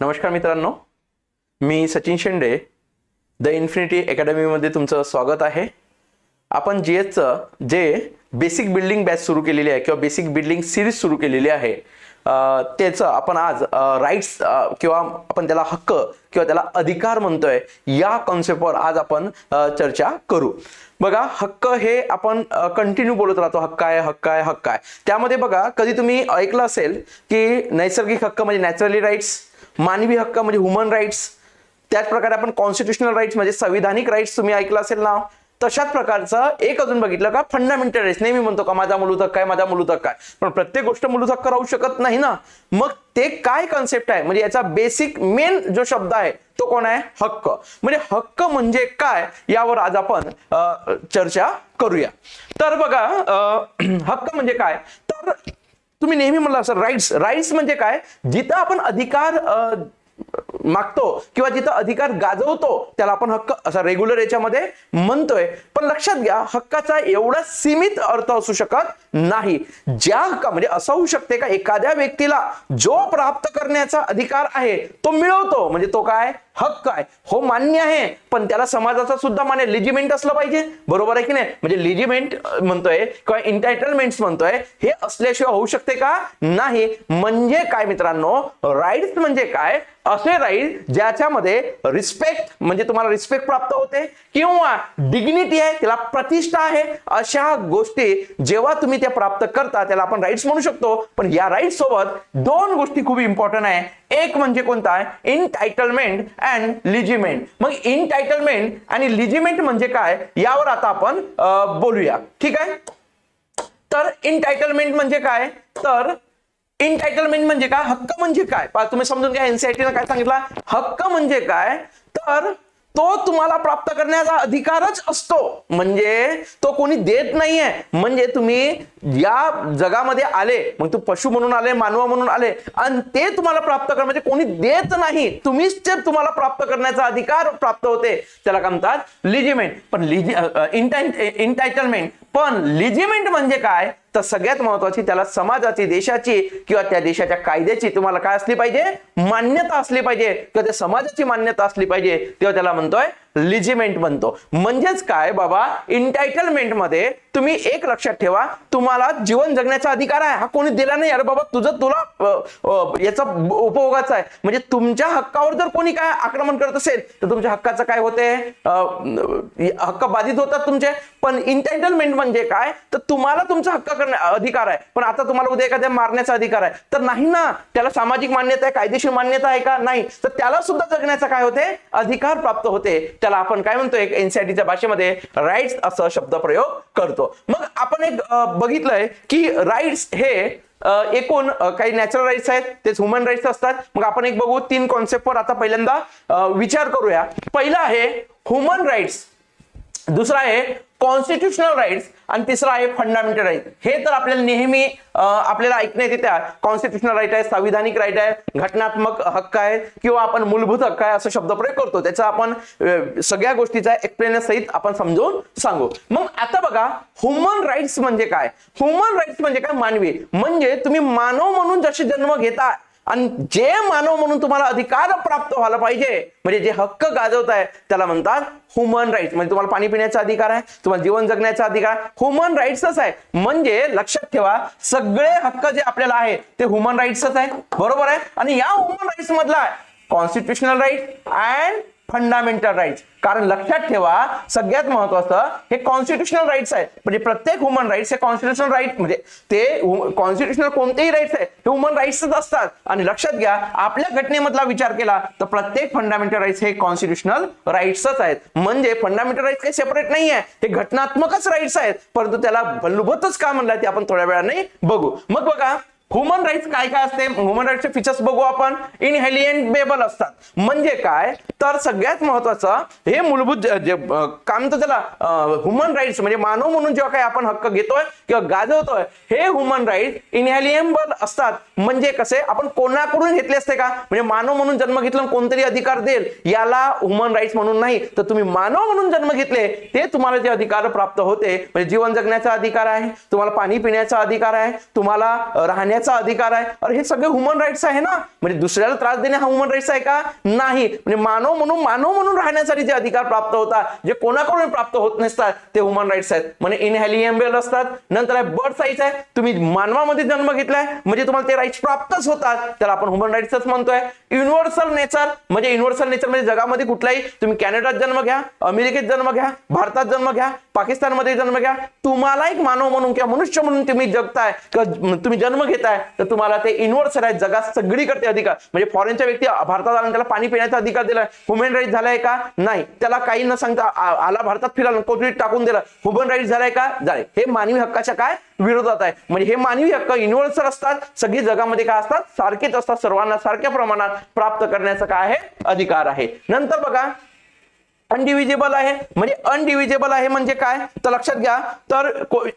नमस्कार मित्रांनो मी सचिन शेंडे द इन्फिनिटी अकॅडमीमध्ये तुमचं स्वागत आहे. आपण जी एचचं जे बेसिक बिल्डिंग बॅच सुरू केलेली आहे किंवा बेसिक बिल्डिंग सिरीज सुरू केलेली आहे त्याचं आपण आज राईट्स किंवा आपण त्याला हक्क किंवा त्याला अधिकार म्हणतोय या कॉन्सेप्टवर आज आपण चर्चा करू. बघा हक्क हे आपण कंटिन्यू बोलत राहतो हक्क आहे हक्क आहे हक्क आहे. त्यामध्ये बघा कधी तुम्ही ऐकलं असेल की नैसर्गिक हक्क म्हणजे नॅचरली राईट्स मानवी हक्क म्हणजे ह्युमन राईट्स त्याच प्रकारे आपण कॉन्स्टिट्युशनल राईट्स म्हणजे संविधानिक राईट्स तुम्ही ऐकलं असेल ना तशाच प्रकारचं एक अजून बघितलं का? फंडामेंटल राईट्स नेहमी म्हणतो का माझा मूलभूत हक्क आहे माझा मूलभूत हक्क आहे. पण प्रत्येक गोष्ट मूलभूत हक्क राहू शकत नाही ना. मग ते काय कन्सेप्ट आहे? म्हणजे याचा बेसिक मेन जो शब्द आहे तो कोण आहे? हक्क. म्हणजे हक्क म्हणजे काय? यावर आज आपण चर्चा करूया. तर बघा हक्क म्हणजे काय? तर तुम्ही नेहमी म्हणला असं राईट्स राईट्स म्हणजे काय? जिथं आपण अधिकार मागतो किंवा जिथं अधिकार गाजवतो त्याला आपण हक्क असा रेग्युलर याच्यामध्ये म्हणतोय. पण लक्षात घ्या हक्काचा एवढा सीमित अर्थ असू शकत नाही. ज्या हक्का म्हणजे असं होऊ शकते का एखाद्या व्यक्तीला जो प्राप्त करण्याचा अधिकार आहे तो मिळवतो. म्हणजे तो काय? हक्क आहे हो मान्य आहे पण त्याला समाजाचा सुद्धा मान्य लिजिमेंट असलं पाहिजे. बरोबर आहे की नाही? म्हणजे लिजिमेंट म्हणतोय किंवा इंटायटलमेंट म्हणतोय हे असल्याशिवाय होऊ शकते का? नाही. म्हणजे काय मित्रांनो? राईट्स म्हणजे काय? असे राईट ज्याच्यामध्ये रिस्पेक्ट म्हणजे तुम्हाला रिस्पेक्ट प्राप्त होते किंवा डिग्निटी आहे त्याला प्रतिष्ठा आहे अशा गोष्टी जेव्हा तुम्ही त्या प्राप्त करता त्याला आपण राईट्स म्हणू शकतो. पण या राईट सोबत दोन गोष्टी खूप इम्पॉर्टंट आहे. एक म्हणजे कोणता? आहे इनटायटलमेंट अँड लिजिमेंट मग इनटायटलमेंट आणि लिजिमेंट म्हणजे काय? यावर आता आपण बोलूया. ठीक आहे? तर इनटायटलमेंट म्हणजे काय? तर इनटायटलमेंट म्हणजे काय? हक्क म्हणजे काय? तुम्ही समजून घ्या. एनसीआयटीनं काय सांगितलं? हक्क म्हणजे काय? तर तो तुम्हाला प्राप्त करण्याचा अधिकारच असतो. म्हणजे तो कोणी देत नाहीये. म्हणजे तुम्ही या जगामध्ये आले मग तू पशु म्हणून आले मानव म्हणून आले आणि ते तुम्हाला प्राप्त कर म्हणजे कोणी देत नाही. तुम्हीच ते तुम्हाला प्राप्त करण्याचा अधिकार प्राप्त होते. त्याला काय म्हणतात? लिजिमेंट पण लिजि इंटायटलमेंट पण लिजिमेंट म्हणजे काय? तर सगळ्यात महत्वाची त्याला समाजाची देशाची किंवा त्या देशाच्या कायद्याची तुम्हाला काय असली पाहिजे? मान्यता असली पाहिजे. किंवा त्या समाजाची मान्यता असली पाहिजे. तेव्हा त्याला म्हणतोय लिजिमेंट म्हणतो म्हणजेच काय बाबा? इंटायटलमेंटमध्ये तुम्ही एक लक्षात ठेवा तुम्हाला जीवन जगण्याचा अधिकार आहे. हा कोणी दिला नाही. अरे बाबा तुझं तुला याचा उपयोगाचा आहे. म्हणजे तुमच्या हक्कावर जर कोणी काय आक्रमण करत असेल तर तुमच्या हक्काचं काय होते? हक्क बाधित होतात तुमचे. पण इंटायटलमेंट म्हणजे काय? तर तुम्हाला तुमचा हक्क करण्या अधिकार आहे. पण आता तुम्हाला उद्या एखाद्या मारण्याचा अधिकार आहे. तर नाही ना? त्याला सामाजिक मान्यता आहे कायदेशीर मान्यता आहे का? नाही. तर त्याला सुद्धा जगण्याचा काय होते? अधिकार प्राप्त होते. त्याला आपण काय म्हणतो एक एनसीआयटीच्या भाषेमध्ये राईट्स असं शब्द प्रयोग करतो. मग आपण एक बघितलंय की राईट्स हे एकूण काही नॅचरल राईट्स आहेत तेच ह्युमन राईट्स असतात. मग आपण एक बघू तीन कॉन्सेप्टवर आता पहिल्यांदा विचार करूया. पहिला आहे ह्युमन राईट्स दुसरा आहे कॉन्स्टिट्युशनल राईट्स आणि तिसरा आहे फंडामेंटल राईट हे तर आपल्याला नेहमी आपल्याला ऐकण्यात येत्या कॉन्स्टिट्युशनल राईट आहे संविधानिक राईट आहे घटनात्मक हक्क आहे किंवा आपण मूलभूत हक्क आहे असं शब्द प्रयोग करतो. त्याचा आपण सगळ्या गोष्टीचा एक्सप्लेनर सहित आपण समजून सांगू. मग आता बघा ह्युमन राईट्स म्हणजे काय? ह्युमन राईट्स म्हणजे काय मानवी? म्हणजे तुम्ही मानव म्हणून जसे जन्म घेता आणि जे मानव म्हणून तुम्हाला अधिकार प्राप्त व्हायला पाहिजे म्हणजे जे हक्क गाजवत आहे त्याला म्हणतात ह्युमन राईट्स म्हणजे तुम्हाला पाणी पिण्याचा अधिकार आहे तुम्हाला जीवन जगण्याचा अधिकार ह्युमन राईट्सच आहे. म्हणजे लक्षात ठेवा सगळे हक्क जे आपल्याला आहे ते ह्युमन राईट्सच आहे. बरोबर आहे? आणि या ह्युमन राईट्स मधला constitutional right and fundamental rights कारण लक्षात ठेवा सगळ्यात महत्वाचं हे कॉन्स्टिट्युशनल राईट्स आहेत. म्हणजे प्रत्येक ह्युमन राईट्स हे कॉन्स्टिट्युशनल राईट म्हणजे ते कॉन्स्टिट्युशनल कोणतेही राईट्स आहे हे ह्युमन राईट्सच असतात. आणि लक्षात घ्या आपल्या घटनेमधला विचार केला तर प्रत्येक फंडामेंटल राईट्स हे कॉन्स्टिट्युशनल राईट्सच आहेत. म्हणजे फंडामेंटल राईट्स काही सेपरेट नाही आहे हे घटनात्मकच राईट्स आहेत. परंतु त्याला मूलभूतच का म्हणलं ते आपण थोड्या वेळाने बघू. मग बघा ह्युमन राईट्स काय काय असते? ह्युमन राईट्सचे फीचर्स बघू आपण. इनहेलिएंटेबल असतात. म्हणजे काय? तर सगळ्यात महत्वाचं हे मूलभूत काम काय म्हणतो त्याला? ह्युमन राईट्स म्हणजे मानव म्हणून जेव्हा काही आपण हक्क घेतोय किंवा गाजवतोय हे ह्युमन राईट इनहेलिएबल असतात. म्हणजे कसे? आपण कोणाकडून घेतले असते का? म्हणजे मानव म्हणून जन्म घेतला कोणतरी अधिकार देईल. याला ह्युमन राईट्स म्हणून नाही. तर तुम्ही मानव म्हणून जन्म घेतले ते तुम्हाला जे अधिकार प्राप्त होते म्हणजे जीवन जगण्याचा अधिकार आहे तुम्हाला पाणी पिण्याचा अधिकार आहे तुम्हाला राहण्या राहण्याचा अधिकार आहे. अरे हे सगळे ह्युमन राईट्स आहे ना? म्हणजे दुसऱ्याला त्रास देणे हा ह्युमन राईट्स आहे का? नाही. म्हणजे मानव म्हणून मानव म्हणून राहण्यासाठी जे अधिकार प्राप्त होतात जे कोणाकडून प्राप्त होत नसतात ते ह्युमन राईट्स आहेत. म्हणजे इनहॅलिएबल असतात. नंतर आहे बर्ड साईज आहे. तुम्ही मानवामध्ये जन्म घेतलाय म्हणजे तुम्हाला ते राईट्स प्राप्तच होतात. त्याला आपण ह्युमन राईट्सच म्हणतोय. युनिव्हर्सल नेचर म्हणजे युनिव्हर्सल नेचर म्हणजे जगामध्ये कुठलाही तुम्ही कॅनडात जन्म घ्या अमेरिकेत जन्म घ्या भारतात जन्म घ्या पाकिस्तानमध्ये जन्म घ्या. तुम्हाला एक मानव म्हणून किंवा मनुष्य म्हणून तुम्ही जगताय किंवा तुम्ही जन्म घेताय तर तुम्हाला ते युनिव्हर्सल आहे जगात सगळीकडे अधिकार. म्हणजे फॉरेनच्या व्यक्ती भारतात आला त्याला पाणी पिण्याचा अधिकार दिलाय. ह्युमन राईट झालाय का? नाही. त्याला काही न सांगता आला भारतात फिरायला कोथळीत टाकून दिला. ह्युमन राईट झालाय का? झाले हे मानवी हक्काच्या काय विरोधात आहे? म्हणजे हे मानवी हक्क युनिव्हर्सल असतात. सगळी जगामध्ये काय असतात? सारखेच असतात. सर्वांना सारख्या प्रमाणात प्राप्त करण्याचा काय आहे? अधिकार आहे. नंतर बघा अनडिव्हिजेबल आहे. म्हणजे अनडिव्हिजेबल आहे म्हणजे काय? तर लक्षात घ्या. तर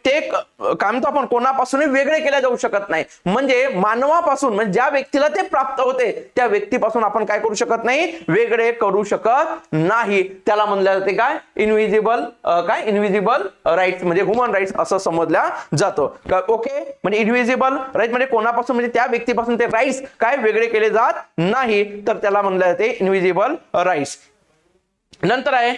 ते काय म्हणतो आपण? कोणापासूनही वेगळे केले जाऊ शकत नाही. म्हणजे मानवापासून म्हणजे ज्या व्यक्तीला ते प्राप्त होते त्या व्यक्तीपासून आपण काय करू शकत नाही? वेगळे करू शकत नाही. त्याला म्हणलं जाते काय? इनव्हिजिबल काय? इनव्हिजिबल राईट्स म्हणजे ह्युमन राईट्स असं समजल्या जातो. ओके म्हणजे इनव्हिजिबल राईट म्हणजे कोणापासून? म्हणजे त्या व्यक्तीपासून ते राईट्स काय? वेगळे केले जात नाही. तर त्याला म्हणलं जाते इनव्हिजिबल राईट्स नंतर आहे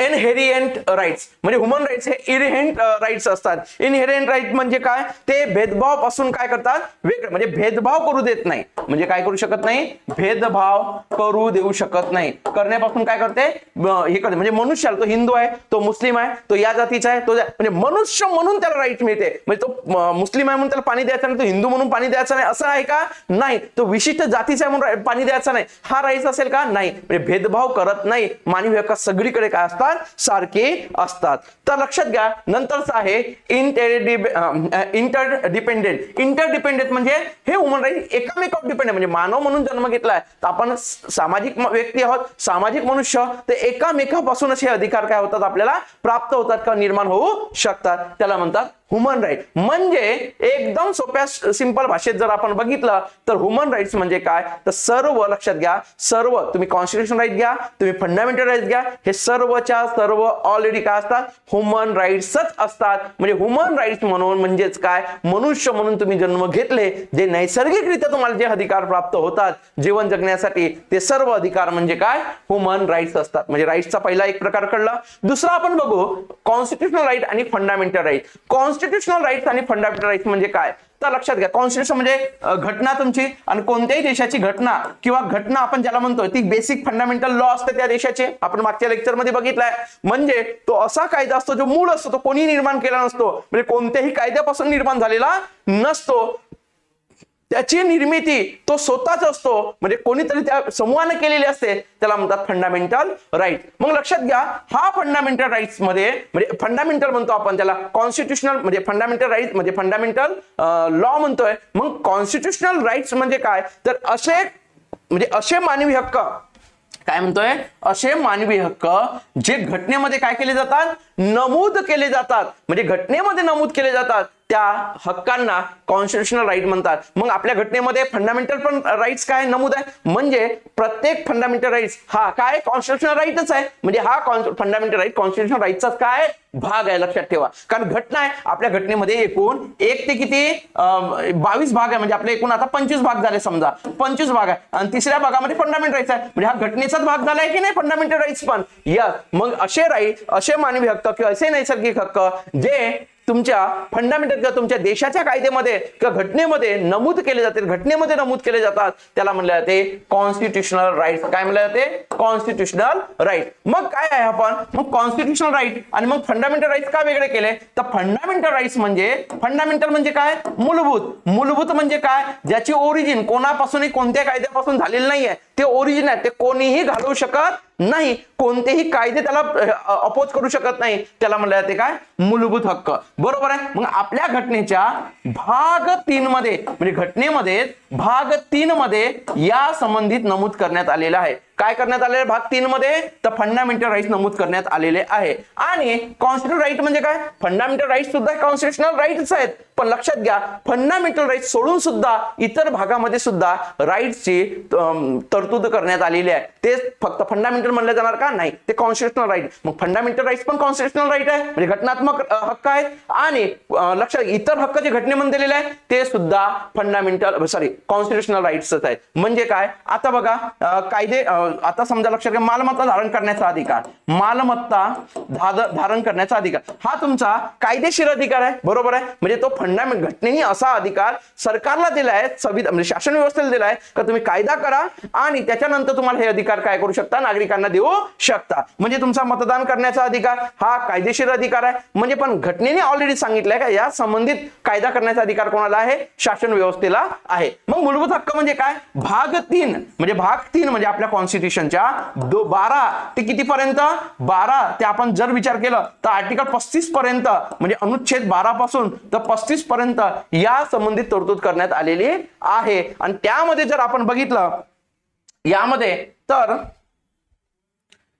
इनहेरियंट राईट्स म्हणजे ह्युमन राईट्स हे इनहेरियंट राईट्स uh, असतात. इनहेरियंट राईट म्हणजे काय? ते भेदभावपासून काय करतात? वेगळे. म्हणजे भेदभाव करू देत नाही. म्हणजे काय करू शकत नाही? भेदभाव करू देऊ शकत नाही. करण्यापासून काय करते? हे करते. म्हणजे मनुष्याला तो हिंदू आहे तो मुस्लिम आहे तो या जातीचा आहे तो म्हणजे मनुष्य म्हणून त्याला राईट मिळते. म्हणजे तो मुस्लिम आहे म्हणून त्याला पाणी द्यायचं नाही तो हिंदू म्हणून पाणी द्यायचं नाही असं आहे का? नाही. तो विशिष्ट जातीचा आहे म्हणून पाणी द्यायचं नाही. हा राईट असेल का? नाही. म्हणजे भेदभाव करत नाही. मानवी हक्क सगळीकडे काय असतात? सारखे असतात. तर लक्षात घ्या नंतरच आहे इंटर डिपेंडेंट इंटर डिपेंडेंट म्हणजे हे ह्युमन राईट एकामेकावर डिपेंडेंट म्हणजे मानव म्हणून जन्म घेतलाय तर आपण सामाजिक व्यक्ती आहोत सामाजिक मनुष्य ते एकामेकापासूनच हे अधिकार काय होतात आपल्याला? प्राप्त होतात का निर्माण होऊ शकतात. त्याला म्हणतात ह्युमन राईट म्हणजे एकदम सोप्या सिंपल भाषेत जर आपण बघितलं तर ह्युमन राईट्स म्हणजे काय? तर सर्व लक्षात घ्या. सर्व तुम्ही कॉन्स्टिट्युशन राईट घ्या तुम्ही फंडामेंटल राईट घ्या. हे सर्वच्या सर्व ऑलरेडी काय असतात? ह्युमन राईट्सच असतात. म्हणजे ह्युमन राईट्स म्हणून म्हणजेच काय? मनुष्य म्हणून तुम्ही जन्म घेतले जे नैसर्गिकरित्या तुम्हाला जे अधिकार प्राप्त होतात जीवन जगण्यासाठी ते सर्व अधिकार म्हणजे काय? ह्युमन राईट्स असतात. म्हणजे राईट्सचा पहिला एक प्रकार कळला. दुसरा आपण बघू कॉन्स्टिट्युशनल राईट आणि फंडामेंटल राईट कॉन्स्टिट्युशनल राईट्स आणि फंडामेंटल राईट्स म्हणजे काय? तर लक्षात घ्या कॉन्स्टिट्युशन म्हणजे घटना तुमची आणि कोणत्याही देशाची घटना किंवा घटना आपण ज्याला म्हणतो ती बेसिक फंडामेंटल लॉ असते त्या देशाचे. आपण मागच्या लेक्चरमध्ये बघितलाय. म्हणजे तो असा कायदा असतो जो मूळ असतो तो कोणी निर्माण केला नसतो. म्हणजे कोणत्याही कायद्यापासून निर्माण झालेला नसतो. त्याची निर्मिती तो स्वतःच असतो. म्हणजे कोणीतरी त्या समूहाने केलेली असते. त्याला म्हणतात फंडामेंटल राईट मग लक्षात घ्या हा फंडामेंटल राईट्समध्ये म्हणजे फंडामेंटल म्हणतो आपण त्याला. कॉन्स्टिट्युशनल म्हणजे फंडामेंटल राईट म्हणजे फंडामेंटल लॉ म्हणतोय. मग कॉन्स्टिट्युशनल राईट्स म्हणजे काय? तर असे म्हणजे असे मानवी हक्क काय म्हणतोय? असे मानवी हक्क जे घटनेमध्ये काय केले जातात? नमूद केले जातात. म्हणजे घटनेमध्ये नमूद केले जातात. त्या हक्कांना कॉन्स्टिट्युशनल राईट म्हणतात. मग आपल्या घटनेमध्ये फंडामेंटल पण राईट्स काय नमूद आहे? म्हणजे प्रत्येक फंडामेंटल राईट्स हा काय? कॉन्स्टिट्युशनल राईटच आहे. म्हणजे हा फंडामेंटल राईट कॉन्स्टिट्युशनल राईटचा काय? भाग आहे लक्षात ठेवा. कारण घटना आहे आपल्या घटनेमध्ये एकूण एक ते किती बावीस भाग आहे. म्हणजे आपले एकूण आता पंचवीस भाग झाले समजा. पंचवीस भाग आहे. आणि तिसऱ्या भागामध्ये फंडामेंटल राईट्स आहे. म्हणजे हा घटनेचाच भाग झालाय की नाही? फंडामेंटल राईट्स पण. या मग असे राईट असे मानवी हक्क किंवा असे नैसर्गिक हक्क जे तुमच्या फंडामेंटल किंवा तुमच्या देशाच्या कायद्यामध्ये किंवा घटनेमध्ये नमूद केले जाते घटनेमध्ये नमूद केले जातात. त्याला म्हणले जाते कॉन्स्टिट्युशनल राईट काय म्हणले जाते? कॉन्स्टिट्युशनल राईट मग काय आहे आपण? मग कॉन्स्टिट्युशनल राईट आणि मग फंडामेंटल राईट्स का वेगळे केले? तर फंडामेंटल राईट्स म्हणजे फंडामेंटल म्हणजे काय? मूलभूत. मूलभूत म्हणजे काय? ज्याची ओरिजिन कोणापासूनही कोणत्या कायद्यापासून झालेली नाहीये. ते ओरिजिन आहे. ते कोणीही घालवू शकत नाही. कोणतेही कायदे त्याला अपोज करू शकत नाही. त्याला म्हणलं जाते काय? मूलभूत हक्क. बरोबर आहे? मग आपल्या घटनेच्या भाग तीन मध्ये म्हणजे घटनेमध्ये भाग तीन मध्ये या संबंधित नमूद करण्यात आलेलं आहे. काय करण्यात आलेले भाग तीन मध्ये. तर फंडामेंटल राईट्स नमूद करण्यात आलेले आहे. आणि कॉन्स्टिट्युशनल राईट म्हणजे काय? फंडामेंटल राईट सुद्धा कॉन्स्टिट्युशनल राईट्स आहेत. पण लक्षात घ्या फंडामेंटल राईट सोडून सुद्धा इतर भागामध्ये सुद्धा राईट्सची तरतूद करण्यात आलेली आहे. ते फक्त फंडामेंटल म्हणलं जाणार का? नाही. ते कॉन्स्टिट्युशनल राईट मग फंडामेंटल राईट्स पण कॉन्स्टिट्युशनल राईट आहे. म्हणजे घटनात्मक हक्क आहे आणि लक्षात इतर हक्क जे घटनेमध्ये दिलेले आहे ते सुद्धा फंडामेंटल सॉरी कॉन्स्टिट्युशनल राईट्सच आहेत. म्हणजे काय? आता बघा कायदे आता समजा लक्षात घ्या मालमत्ता धारण करण्याचा अधिकार. मालमत्ता धारण करण्याचा अधिकार. हा तुमचा कायदेशीर अधिकार आहे बरोबर आहे? म्हणजे तो फंडामेंट घटनेने असा अधिकार सरकारला दिलाय संविधान म्हणजे शासन व्यवस्थेला दिलाय का तुम्ही कायदा करा आणि त्याच्यानंतर तुम्हाला हे अधिकार काय करू शकता? नागरिकांना देऊ शकता. म्हणजे तुमचा मतदान करण्याचा अधिकार हा कायदेशीर अधिकार आहे. म्हणजे पण घटनेने ऑलरेडी सांगितलंय का या संबंधित कायदा करण्याचा अधिकार कोणाला आहे? शासन व्यवस्थेला आहे. मग मूलभूत हक्क म्हणजे काय? भाग तीन. म्हणजे भाग तीन म्हणजे आपल्या कॉन्स्टिट्यूशनच्या दो बारा ते कितीपर्यंत? बारा ते आपण जर विचार केलं तर आर्टिकल पस्तीस पर्यंत म्हणजे अनुच्छेद बारा पासून तर पस्तीस पर्यंत या संबंधित तरतूद करण्यात आलेली आहे. आणि त्यामध्ये जर आपण बघितलं यामध्ये तर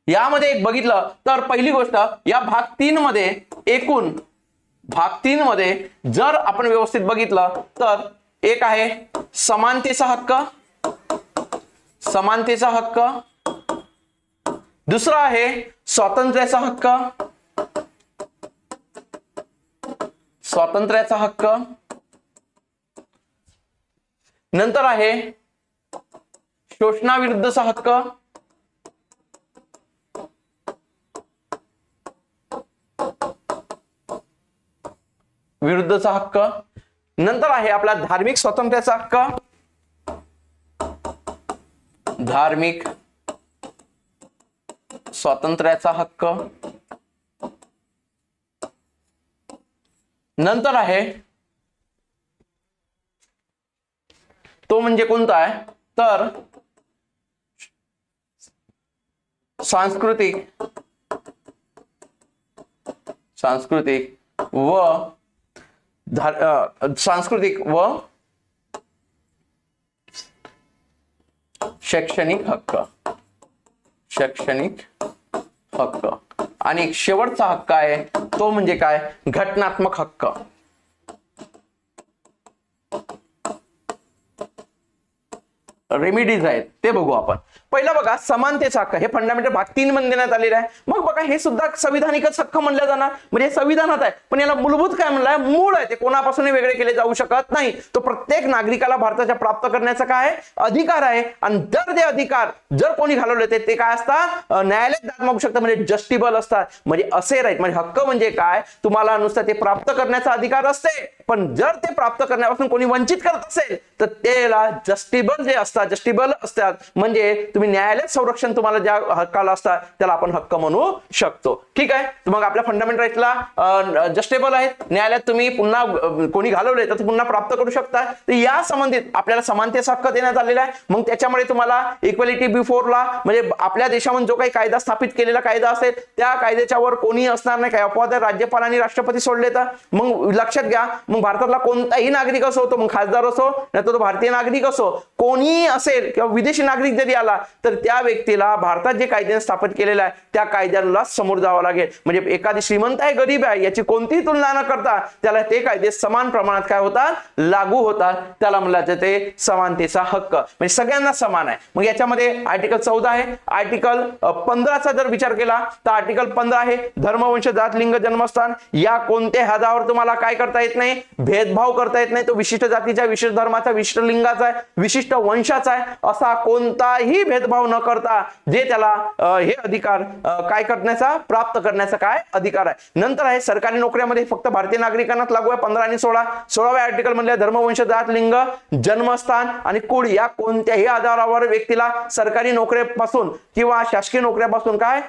यामध्ये एक बघितलं तर पहिली गोष्ट या भाग तीन मध्ये एकूण भाग तीन मध्ये जर आपण व्यवस्थित बघितलं तर एक आहे समानतेचा हक्क समानतेचा हक्क. दुसरा आहे स्वातंत्र्याचा हक्क. स्वातंत्र्याचा हक्क. नंतर आहे शोषणाविरुद्धचा हक्क. विरुद्धचा हक्क. नंतर आहे आपला धार्मिक स्वातंत्र्याचा हक्क. धार्मिक स्वातंत्र्याचा हक्क. नंतर आहे तो म्हणजे कोणता आहे? तर सांस्कृतिक सांस्कृतिक व धार- सांस्कृतिक व शैक्षणिक हक्क. शैक्षणिक हक्क. आणि शेवटचा हक्क आहे तो म्हणजे काय? घटनात्मक हक्क. रेमिडीज आहेत ते बघू आपण. पहिलं बघा समानतेचा हक्क. हे फंडामेंटल भाग तीन मध्ये देण्यात आलेलं आहे. मग बघा हे सुद्धा संविधानिकच हक्क म्हणलं जाणार. म्हणजे हे संविधानात आहे. पण याला मूलभूत काय म्हणलं मूळ आहे. ते कोणापासूनही वेगळे केले जाऊ शकत नाही. तो प्रत्येक नागरिकाला भारताच्या प्राप्त करण्याचा काय अधिकार आहे. आणि जर ते अधिकार जर कोणी घालवले ते ते काय असतात? न्यायालयात दाद मागू शकतात. म्हणजे जस्टिबल असतात. म्हणजे असे राईट म्हणजे हक्क म्हणजे काय? तुम्हाला नुसतं ते प्राप्त करण्याचा अधिकार असते. पण जर ते प्राप्त करण्यापासून कोणी वंचित करत असेल तर त्याला जस्टिबल जे असतात जस्टिबल असतात. म्हणजे तुम्ही न्यायालयात संरक्षण तुम्हाला ज्या हक्काला असतात त्याला आपण हक्क म्हणू शकतो. ठीक आहे? तर मग आपल्या फंडामेंटल राईटला जस्टेबल आहेत न्यायालयात तुम्ही पुन्हा कोणी घालवले तर पुन्हा प्राप्त करू शकता. तर या संबंधित आपल्याला समानतेचा हक्क देण्यात आलेला आहे. मग त्याच्यामुळे तुम्हाला इक्वॅलिटी बिफोरला म्हणजे आपल्या देशामध्ये जो काही कायदा स्थापित केलेला कायदा असेल त्या कायद्याच्यावर कोणी असणार नाही. काय अपवाद राज्यपाल आणि राष्ट्रपती सोडले तर मग लक्षात घ्या. मग भारतातला कोणताही नागरिक असो तो मग खासदार असो नाही तो भारतीय नागरिक असो कोणीही असेल किंवा विदेशी नागरिक जरी आला तर त्या व्यक्तीला भारतात जे कायद्याने स्थापित केलेलं आहे त्या कायद्याला समोर जावं लागेल. म्हणजे एखादी श्रीमंत आहे गरीब आहे याची कोणतीही तुलना न करता त्याला ते कायदे समान प्रमाणात काय होतात? लागू होतात. त्याला म्हणलं जातं ते समानतेचा हक्क. म्हणजे सगळ्यांना समान आहे. मग याच्यामध्ये आर्टिकल चौदा आहे. आर्टिकल पंधराचा जर विचार केला तर आर्टिकल पंधरा आहे. धर्मवंश जात लिंग जन्मस्थान या कोणत्या हदावर तुम्हाला काय करता येत नाही? भेदभाव करता येत नाही. तो विशिष्ट जातीच्या विशिष्ट धर्माचा विशिष्ट लिंगाचा आहे विशिष्ट वंशाचा आहे. असा कोणताही भेदभाव न करता जे त्याला हे अधिकार काय करण्याचा प्राप्त करण्याचा काय अधिकार आहे. नंतर आहे सरकारी नोकऱ्यामध्ये फक्त भारतीय नागरिकांनाच लागू आहे पंधरा आणि सोळा. सोळाव्या आर्टिकल मधल्या धर्मवंश जात लिंग जन्मस्थान आणि कुळ या कोणत्याही आधारावर व्यक्तीला सरकारी नोकऱ्यापासून किंवा शासकीय नोकऱ्यापासून काय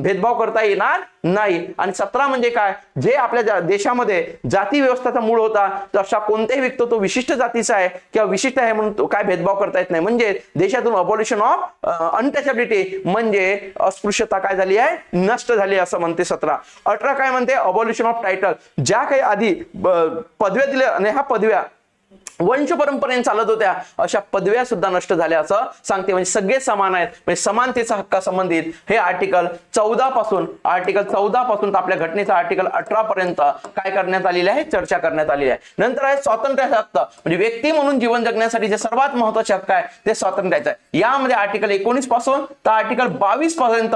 भेदभाव करता येणार नाही. आणि सतरा म्हणजे काय? जे आपल्या देशामध्ये जाती व्यवस्थाचा मूळ होता तर अशा कोणत्याही व्यक्ती तो विशिष्ट जातीचा आहे किंवा विशिष्ट आहे म्हणून तो काय भेदभाव करता येत नाही. म्हणजे देशातून अपॉल्युशन ऑफ अनटचबिलिटी म्हणजे अस्पृश्यता काय झाली आहे? नष्ट झाली आहे असं म्हणते सतरा. अठरा काय म्हणते? अबॉल्युशन ऑफ टायटल ज्या काही आधी पदव्या दिल्या आणि ह्या पदव्या वंश परंपरेने चालत होत्या अशा पदव्या सुद्धा नष्ट झाल्या असं सांगते. म्हणजे सगळे समान आहेत. म्हणजे समानतेचा हक्का संबंधित हे आर्टिकल चौदा पासून आर्टिकल चौदा पासून तर आपल्या घटनेचा आर्टिकल अठरा पर्यंत काय करण्यात आलेले आहे? चर्चा करण्यात आलेली आहे. नंतर आहे स्वातंत्र्याचा हक्क. म्हणजे व्यक्ती म्हणून जीवन जगण्यासाठी जे सर्वात महत्त्वाचे हक्क आहे ते स्वातंत्र्याचं आहे. यामध्ये आर्टिकल एकोणीसपासून तर आर्टिकल बावीस पर्यंत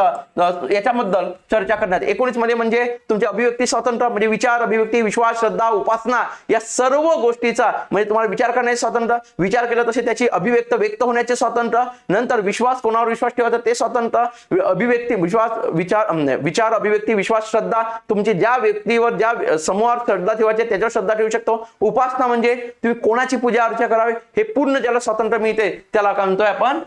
याच्याबद्दल चर्चा करण्यात एकोणीसमध्ये म्हणजे तुमची अभिव्यक्ती स्वातंत्र्य म्हणजे विचार अभिव्यक्ती विश्वास श्रद्धा उपासना या सर्व गोष्टीचा म्हणजे म्हणजे तुम्हाला विचार करण्याचे स्वातंत्र्य विचार केला तसे त्याची अभिव्यक्त व्यक्त होण्याचे स्वातंत्र्य नंतर विश्वास कोणावर विश्वास ठेवायचा ते स्वातंत्र्य अभिव्यक्ती विश्वास विचार विचार अभिव्यक्ती विश्वास श्रद्धा तुमची ज्या व्यक्तीवर ज्या समूहावर श्रद्धा ठेवायची त्याच्यावर श्रद्धा ठेवू शकतो. उपासना म्हणजे तुम्ही कोणाची पूजा अर्चा करावी हे पूर्ण ज्याला स्वातंत्र्य मिळते त्याला काय म्हणतोय आपण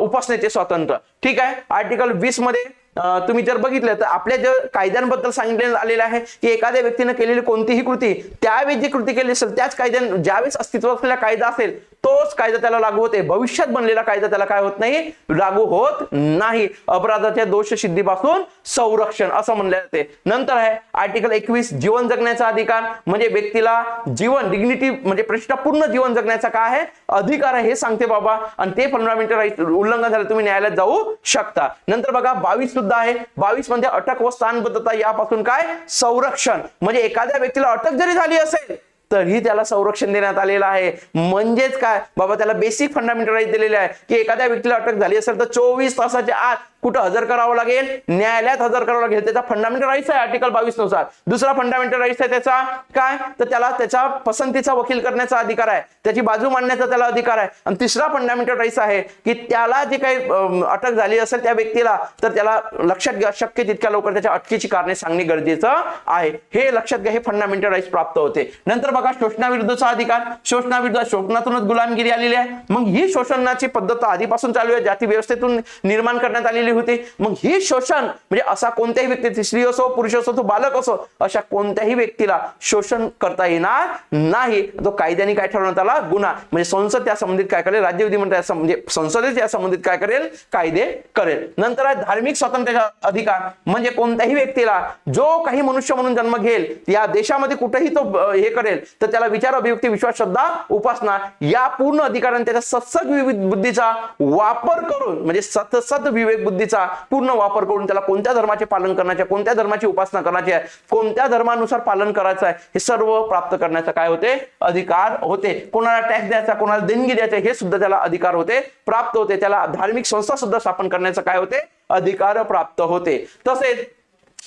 उपासनेचे स्वातंत्र्य. ठीक आहे? आर्टिकल वीसमध्ये तुम्ही जर बघितलं तर आपल्या ज्या कायद्यांबद्दल सांगितले आलेलं आहे की एखाद्या व्यक्तीने केलेली कोणतीही कृती त्यावेळी जी कृती केली असेल त्याच कायद्या ज्यावेळेस अस्तित्वात असलेला कायदा असेल तोच कायदा त्याला लागू होते. भविष्यात बनलेला कायदा त्याला काय होत नाही? लागू होत नाही. अपराधाच्या दोष सिद्धीपासून संरक्षण असं म्हणले जाते. नंतर आहे आर्टिकल एकवीस जीवन जगण्याचा अधिकार. म्हणजे व्यक्तीला जीवन डिग्निटी म्हणजे प्रतिष्ठापूर्ण जीवन जगण्याचा काय आहे? अधिकार आहे हे सांगते बाबा. आणि ते फंडामेंटल राईट उल्लंघन झालं तुम्ही न्यायालयात जाऊ शकता. नंतर बघा बावीस सुद्धा आहे. बावीसमध्ये अटक व स्थानबद्धता यापासून काय? संरक्षण. म्हणजे एखाद्या व्यक्तीला अटक जरी झाली असेल तरीही त्याला संरक्षण देण्यात आलेलं आहे. म्हणजेच काय? बाबा त्याला बेसिक फंडामेंटल राईट दिलेले आहे की एखाद्या व्यक्तीला अटक झाली असेल तर चोवीस तासाच्या आत कुठं हजर करावं लागेल? न्यायालयात हजर करावं लागेल. त्याचा फंडामेंटल राईट्स आहे आर्टिकल बावीसनुसार दुसरा फंडामेंटल राईट्स आहे त्याचा काय? तर त्याला त्याच्या पसंतीचा वकील करण्याचा अधिकार आहे. त्याची बाजू मांडण्याचा त्याला अधिकार आहे. आणि तिसरा फंडामेंटल राईट्स आहे की त्याला जे काही अटक झाली असेल त्या व्यक्तीला तर त्याला लक्षात घ्या शक्य तितक्या लवकर त्याच्या अटकेची कारणे सांगणे गरजेचं आहे. हे लक्षात घ्या हे फंडामेंटल राईट्स प्राप्त होते. नंतर बघा शोषणाविरुद्धचा अधिकार. शोषणाविरुद्ध शोषणातूनच गुलामगिरी आलेली आहे. मग ही शोषणाची पद्धत आधीपासून चालू आहे. जाती व्यवस्थेतून निर्माण करण्यात आलेली होती. मग ही शोषण म्हणजे असा कोणत्याही व्यक्ती स्त्री असो पुरुष असो तो बालक असो अशा कोणत्याही व्यक्तीला शोषण करता येणार नाही. तो कायद्याने काय ठरवण्यात आला गुन्हा. म्हणजे संसद त्या संबंधित काय करेल? राज्य विधिमंडळ म्हणजे संसदेच या संबंधित काय करेल? कायदे करेल. नंतर आहे धार्मिक स्वातंत्र्याचा अधिकार. म्हणजे कोणत्याही व्यक्तीला जो काही मनुष्य म्हणून जन्म घेईल या देशामध्ये कुठेही तो हे करेल तर त्याला विचार अभिव्यक्ती विश्वास श्रद्धा उपासना या पूर्ण अधिकाराने त्याच्या सत्सग विविध बुद्धीचा वापर करून म्हणजे सतसत विवेक बुद्धीचा पूर्ण वापर करून त्याला कोणत्या धर्माचे पालन करण्याचे कोणत्या धर्माची उपासना करण्याची आहे कोणत्या धर्मानुसार पालन करायचं आहे हे सर्व प्राप्त करण्याचा काय होते? अधिकार होते. कोणाला टॅक्स द्यायचा कोणाला देणगी द्यायचा हे सुद्धा त्याला अधिकार होते प्राप्त होते. त्याला धार्मिक संस्था सुद्धा स्थापन करण्याचा काय होते? अधिकार प्राप्त होते. तसेच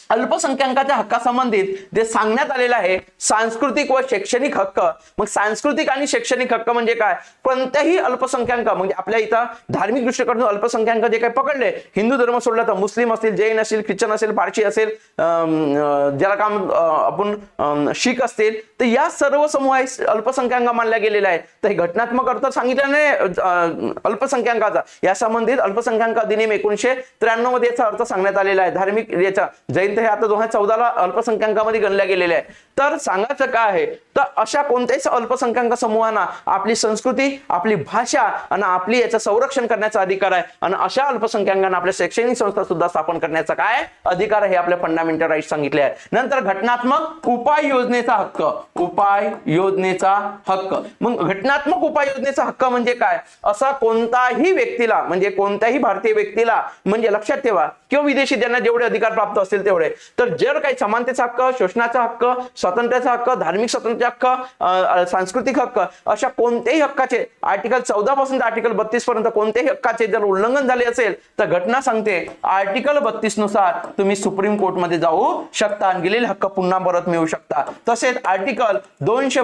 अल्पसंख्याकाच्या हक्कासंबंधित जे सांगण्यात आलेलं आहे सांस्कृतिक व शैक्षणिक हक्क. मग सांस्कृतिक आणि शैक्षणिक हक्क म्हणजे काय? कोणत्याही अल्पसंख्याक म्हणजे आपल्या इथं धार्मिक दृष्टिकोनातून अल्पसंख्याक जे काही पकडले हिंदू धर्म सोडला तर मुस्लिम असतील जैन असेल ख्रिश्चन असेल पारशी असेल अं, ज्याला काम आपण अं, शीख असतील तर या सर्व समूह अल्पसंख्याक मानल्या गेलेल्या आहेत. तर हे घटनात्मक अर्थ सांगितल्याने नाही अल्पसंख्याकाचा. या संबंधित अल्पसंख्याक अधिनियम एकोणीशे त्र्याण्णवमध्ये याचा अर्थ सांगण्यात आलेला आहे. धार्मिक याचा जैन इथे हे आता दोन हजार चौदाला अल्पसंख्याकामध्ये गणल्या गेलेले आहे तर सांगायचं काय आहे? तर अशा कोणत्याही अल्पसंख्याक समूहांना आपली संस्कृती आपली भाषा आणि आपली याचं संरक्षण करण्याचा अधिकार आहे. आणि अशा अल्पसंख्याकांना आपल्या शैक्षणिक संस्था सुद्धा स्थापन करण्याचा काय अधिकार आहे हे आपल्या फंडामेंटल राईट सांगितले आहे. नंतर घटनात्मक उपाय योजनेचा हक्क. उपाय योजनेचा हक्क. मग घटनात्मक उपाय योजनेचा हक्क म्हणजे काय? असा कोणताही व्यक्तीला म्हणजे कोणत्याही भारतीय व्यक्तीला म्हणजे लक्षात ठेवा. किंवा विदेशी ज्यांना जेवढे अधिकार प्राप्त असतील तेवढे. तर जर काही समानतेचा हक्क शोषणाचा हक्क स्वातंत्र्याचा हक्क धार्मिक स्वातंत्र्य हक्क सांस्कृतिक हक्क अशा कोणत्याही हक्काचे आर्टिकल चौदा पासून ते आर्टिकल बत्तीस पर्यंत कोणत्याही हक्काचे जर उल्लंघन झाले असेल तर घटना सांगते आर्टिकल बत्तीसनुसार तुम्ही सुप्रीम कोर्टमध्ये जाऊ शकता आणि गेलेले हक्क पुन्हा परत मिळवू शकता. तसेच आर्टिकल दोनशे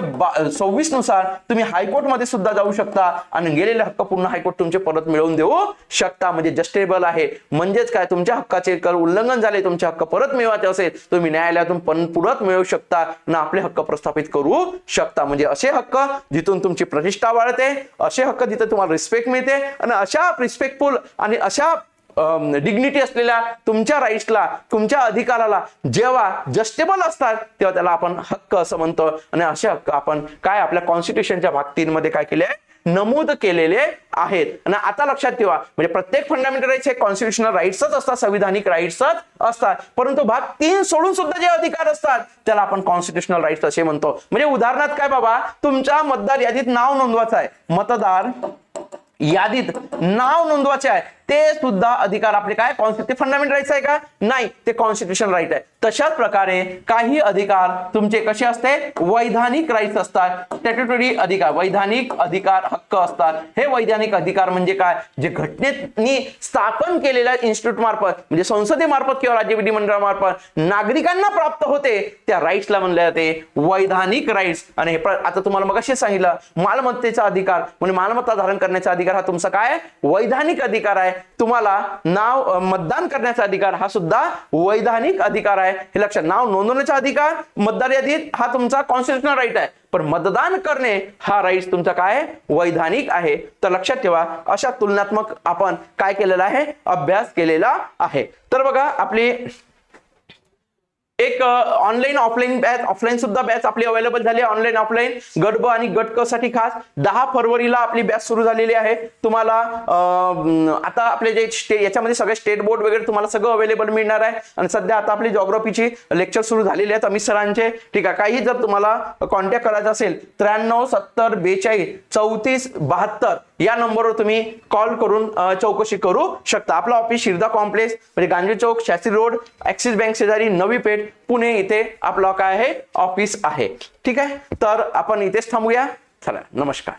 सव्वीसनुसार तुम्ही हायकोर्टमध्ये सुद्धा जाऊ शकता आणि गेलेले हक्क पुन्हा हायकोर्ट तुमचे परत मिळवून देऊ शकता. म्हणजे जस्टेबल आहे. म्हणजेच काय? तुमच्या हक्काचे कर उल्लंघन झाले तुमचे हक्क परत मिळवायचे असेल तुम्ही न्यायालयातून पण परत मिळवू शकता ना आपले हक्क प्रस्थापित करू शकता. म्हणजे असे हक्क जिथून तुमची प्रतिष्ठा वाढते असे हक्क जिथे तुम्हाला रिस्पेक्ट मिळते आणि अशा रिस्पेक्टफुल आणि अशा डिग्निटी असलेल्या तुमच्या राईट्सला तुमच्या अधिकाराला जेव्हा जस्टेबल असतात तेव्हा त्याला आपण हक्क असं म्हणतो. आणि असे हक्क आपण काय आपल्या कॉन्स्टिट्यूशनच्या भाग तीन मध्ये काय केले? आहे नमूद केलेले आहेत. आणि आता लक्षात ठेवा म्हणजे प्रत्येक फंडामेंटल राईट्स हे कॉन्स्टिट्युशनल राईट्सच असतात संविधानिक राईट्सच असतात. परंतु भाग तीन सोडून सुद्धा जे अधिकार असतात त्याला आपण कॉन्स्टिट्युशनल राईट्स असे म्हणतो. म्हणजे उदाहरणार्थ काय बाबा तुमच्या मतदार यादीत नाव नोंदवायचं आहे. मतदार यादीत नाव नोंदवायचे आहे. ते सुद्धा अधिकार आपले काय? कॉन्स्टिट्यू फंडामेंटल राईट्स आहे का? नाही ते कॉन्स्टिट्यूशन राईट आहे. तशाच प्रकारे काही अधिकार तुमचे कसे असते? वैधानिक राईट्स असतात. स्टॅट्युटरी अधिकार वैधानिक अधिकार हक्क असतात. हे वैधानिक अधिकार म्हणजे काय? जे घटनेनी स्थापन केलेल्या इन्स्टिट्यूट मार्फत म्हणजे संसदेमार्फत किंवा राज्य विधिमंडळामार्फत नागरिकांना प्राप्त होते त्या राईट्सला म्हणले जाते वैधानिक राईट्स आणि हे आता तुम्हाला मग सांगितलं मालमत्तेचा अधिकार म्हणजे मालमत्ता धारण करण्याचा अधिकार हा तुमचा काय? वैधानिक अधिकार आहे. तुम्हाला नाव मतदान करण्याचा अधिकार हा सुद्धा वैधानिक अधिकार आहे. हे लक्षात नाव नोंदवण्याचा अधिकार मतदार यादीत हा तुमचा कॉन्स्टिट्युशनल राईट आहे. पण मतदान करणे हा राईट तुमचा काय? आहे? वैधानिक आहे. तर लक्षात ठेवा अशा तुलनात्मक आपण काय केलेला आहे? अभ्यास केलेला आहे. तर बघा आपली एक ऑनलाईन ऑफलाईन बॅच ऑफलाईन सुद्धा बॅच आपली अवेलेबल झाली आहे. ऑनलाईन ऑफलाईन गट ब आणि गट क साठी खास दहा फरवरीला आपली बॅच सुरू झालेली आहे. तुम्हाला आता आपले जे स्टे याच्यामध्ये सगळे स्टेट बोर्ड वगैरे तुम्हाला सगळं अवेलेबल मिळणार आहे. आणि सध्या आता आपली जॉग्रफीची लेक्चर सुरू झालेली आहेत अमित सरांचे ठीक आहे काही जर तुम्हाला कॉन्टॅक्ट करायचा असेल त्र्याण्णव सत्तर बेचाळीस चौतीस बहात्तर या नंबरवर तुम्ही कॉल करून चौकशी करू शकता. आपलं ऑफिस शिरदा कॉम्प्लेक्स म्हणजे Gandhi Chowk Shastri road Axis bank शेजारी नवी पेठ पुणे इथे आपलं काय आहे? ऑफिस आहे. ठीक आहे? तर आपण इथेच थांबूया. चला नमस्कार.